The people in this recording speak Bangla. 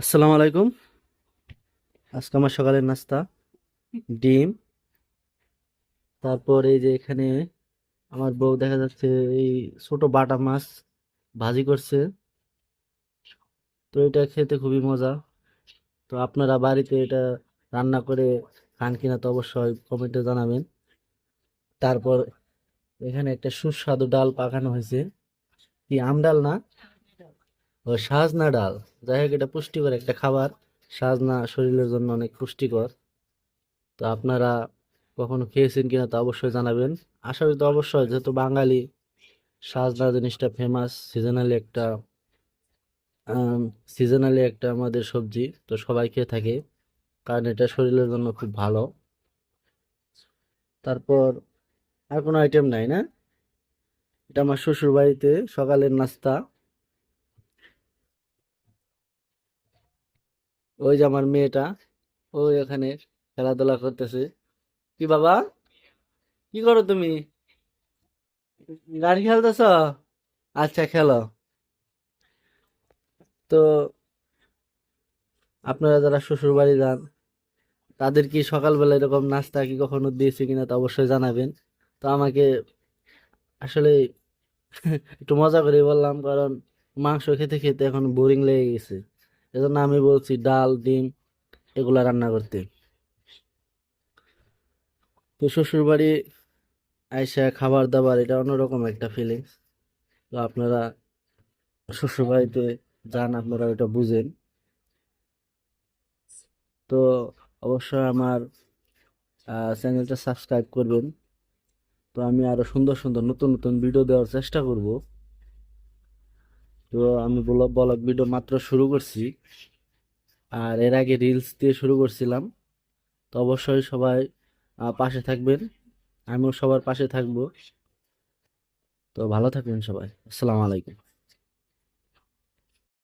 আসসালামু আলাইকুম। আজকে আমার সকালের নাস্তা, ডিম। তারপর এই যে এখানে আমার বউ দেখা যাচ্ছে এই ছোট বাটা মাছ ভাজি করছে। তো এটা খেতে খুবই মজা। তো আপনারা বাড়িতে এটা রান্না করে খান কিনা তো অবশ্যই কমেন্টে জানাবেন। তারপর এখানে একটা সুস্বাদু ডাল পাকানো হয়েছে। কি আম ডাল না? ও সাজনা ডাল। যাই হোক, এটা পুষ্টিকর একটা খাবার। সাজনা শরীরের জন্য অনেক পুষ্টিকর। তো আপনারা কখনো খেয়েছেন কিনা তা অবশ্যই জানাবেন। আশা করি তো অবশ্যই, যেহেতু বাঙালি, সাজনা জিনিসটা ফেমাস সিজনালি একটা সিজনালি একটা আমাদের সবজি, তো সবাই খেয়ে থাকে। কারণ এটা শরীরের জন্য খুব ভালো। তারপর আর কোনো আইটেম নাই, না? এটা আমার শ্বশুর বাড়িতে সকালের নাস্তা। ওই যে আমার মেয়েটা ওই এখানে খেলাধুলা করতেছে। কি বাবা? কি করো তুমি? গাড়ি খেলতেছ? আচ্ছা খেলো। তো আপনারা যারা শ্বশুর বাড়ি যান, তাদের কি সকালবেলা এরকম নাস্তা কি কখনো দিয়েছে কিনা তা অবশ্যই জানাবেন। তো আমাকে আসলে একটু মজা করে বললাম, কারণ মাংস খেতে খেতে এখন বোরিং লেগে গেছে। এজন্য আমি বলছি ডাল, ডিম এগুলা রান্না করতে। তো শ্বশুর বাড়ি আইসা খাবার দাবার এটা অন্যরকম একটা ফিলিংস তো আপনারা শ্বশুর বাড়িতে যান, আপনারা ওটা বুঝেন। তো অবশ্যই আমার চ্যানেলটা সাবস্ক্রাইব করবেন। তো আমি আরও সুন্দর সুন্দর নতুন নতুন ভিডিও দেওয়ার চেষ্টা করব। তো আমি ব্লগ ভিডিও মাত্র শুরু করছি। আর এর আগে রিলস দিয়ে শুরু করছিলাম। তো অবশ্যই সবাই পাশে থাকবেন। আমিও সবার পাশে থাকব। তো ভালো থাকবেন সবাই। আসসালামু আলাইকুম।